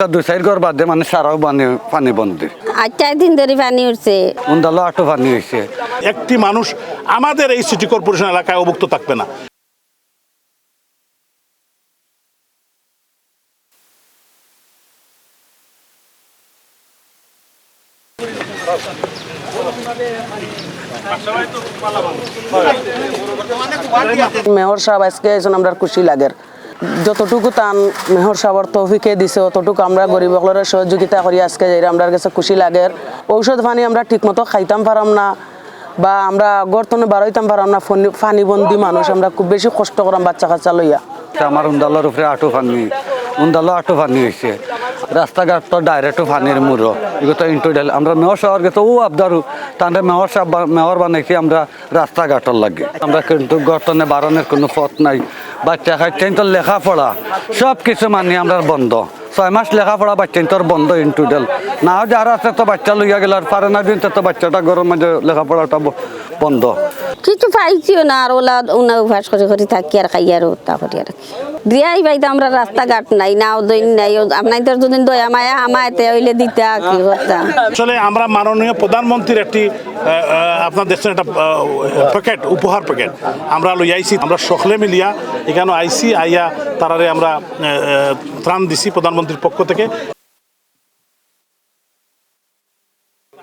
দুই চার ঘর বাদে মানে সারাও পানি পানি বন্ধ আজ দিন ধরে পানি উঠছে। উন্দালো আটো পানি হয়েছে। একটি মানুষ আমাদের এই সিটি কর্পোরেশন এলাকায় অভুক্ত থাকবে না। মেহর সাহেব আজকে আমরা খুশি লাগের। যতটুকু তান মেহর সাবর তৌফিকে দিছে, অতটুকু আমরা গরিব সকলের সহযোগিতা করি। আজকে যাই আমরা কাছে খুশি লাগে ঔষধ পানি আমরা ঠিকমতো খাইতাম পারাম না, বা আমরা গর্তনে বাড়াইতাম পারাম না ফানিবন্দি মানুষ, আমরা খুব বেশি কষ্ট করাম বাচ্চা কাচ্চা লইয়া আমার উন্দালের উপরে আটো পানি। উন্দালো আটো পানি হয়েছে রাস্তাঘাট তো ডাইরেক্ট পানির মুড়ো এগুলো তো ইন্টু ডাল আমরা মেয়র শহর গেছে ও আবদারু। তাহলে মেয়র সাহেব মেয়র বানাইছি আমরা রাস্তাঘাটর লাগে। আমরা কিন্তু গর্তনে বারণের কোনো পথ নাই। বাচ্চা খাইতেন তো লেখাপড়া। সব কিছু মানি আমরা বন্ধ। ছয় মাস লেখাপড়া বাচ্চা তোর বন্ধ ইন্টু ডাল না, যারা আছে তো বাচ্চা লইয়া গেল, আর পারে না দিন তো বাচ্চাটা গরম মাঝে লেখাপড়াটা বন্ধ। কিছু পাইছিও না, আর ওলা উনা উভাস করে করে থাকি আর খাই আর তা করি আর দিয়াই পাইতে আমরা রাস্তাঘাট নাই না দৈন নাই আপনাদের যদি দয়া মায়া, আমায়তে হইলে দিতা, কি করতাম আসলে আমরা মাননীয় প্রধানমন্ত্রীর একটি আপনার দেখছেন একটা প্যাকেট উপহার প্যাকেট আমরা লই আইসি আমরা সকলে মিলিয়া এখানে আইসি আইয়া তারারে আমরা ত্রাণ দিছি প্রধানমন্ত্রীর পক্ষ থেকে।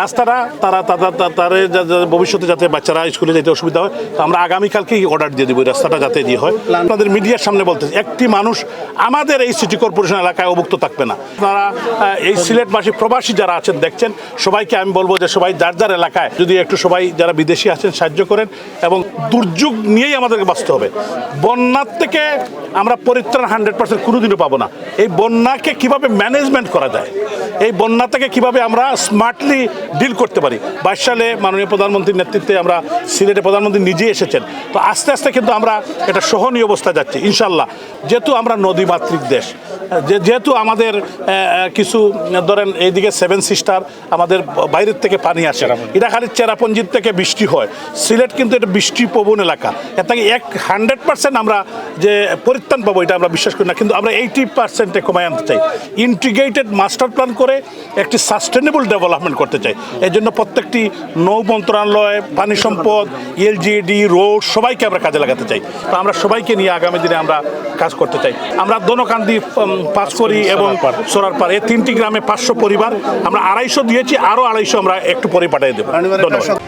রাস্তাটা, তারা তাদের ভবিষ্যতে যাতে বাচ্চারা স্কুলে যেতে অসুবিধা হয়, তো আমরা আগামীকালকেই অর্ডার দিয়ে দেবো রাস্তাটা যাতে দিয়ে হয়। আপনাদের মিডিয়ার সামনে বলতে, একটি মানুষ আমাদের এই সিটি কর্পোরেশন এলাকায় অভুক্ত থাকবে না। তারা এই সিলেটবাসী, প্রবাসী যারা আছেন, দেখছেন, সবাইকে আমি বলব যে সবাই যার যার এলাকায়, যদি একটু সবাই যারা বিদেশি আছেন, সাহায্য করেন এবং দুর্যোগ নিয়েই আমাদেরকে বাঁচতে হবে। বন্যার থেকে আমরা পরিত্রাণ হান্ড্রেড পার্সেন্ট কোনোদিনও পাবো না। এই বন্যাকে কীভাবে ম্যানেজমেন্ট করা যায়? এই বন্যা থেকে কীভাবে আমরা স্মার্টলি ডিল করতে পারি। বাইশ সালে মাননীয় প্রধানমন্ত্রীর নেতৃত্বে আমরা সিলেটে প্রধানমন্ত্রী নিজে এসেছেন। তো আস্তে আস্তে কিন্তু আমরা এটা সহনীয় অবস্থায় যাচ্ছি ইনশাল্লাহ যেহেতু আমরা নদীমাতৃক দেশ যে যেহেতু আমাদের কিছু ধরেন এইদিকে সেভেন সিস্টার আমাদের বাইরের থেকে পানি আসে। এটা খালি চেরাপঞ্জির থেকে বৃষ্টি হয়। সিলেট কিন্তু এটা বৃষ্টি প্রবণ এলাকা। এর থেকে এক হান্ড্রেড পার্সেন্ট আমরা যে পরিত্রাণ পাবো এটা আমরা বিশ্বাস করি না কিন্তু আমরা এইটি পার্সেন্টে কমায় আনতে চাই। ইন্টিগ্রেটেড মাস্টার প্ল্যান করে একটি সাস্টেনেবল ডেভেলপমেন্ট করতে চাই। এই জন্য প্রত্যেকটি নৌ মন্ত্রণালয় পানি সম্পদ এলজিডি রোড সবাইকে আমরা কাজে লাগাতে চাই। তো আমরা সবাইকে নিয়ে আগামী দিনে আমরা কাজ করতে চাই। আমরা দনকান্দি পাস করি এবং সোরার পার এই তিনটি গ্রামে পাঁচশো পরিবার। আমরা আড়াইশো দিয়েছি আরও আড়াইশো আমরা একটু পরে পাঠিয়ে দেবো। ধন্যবাদ।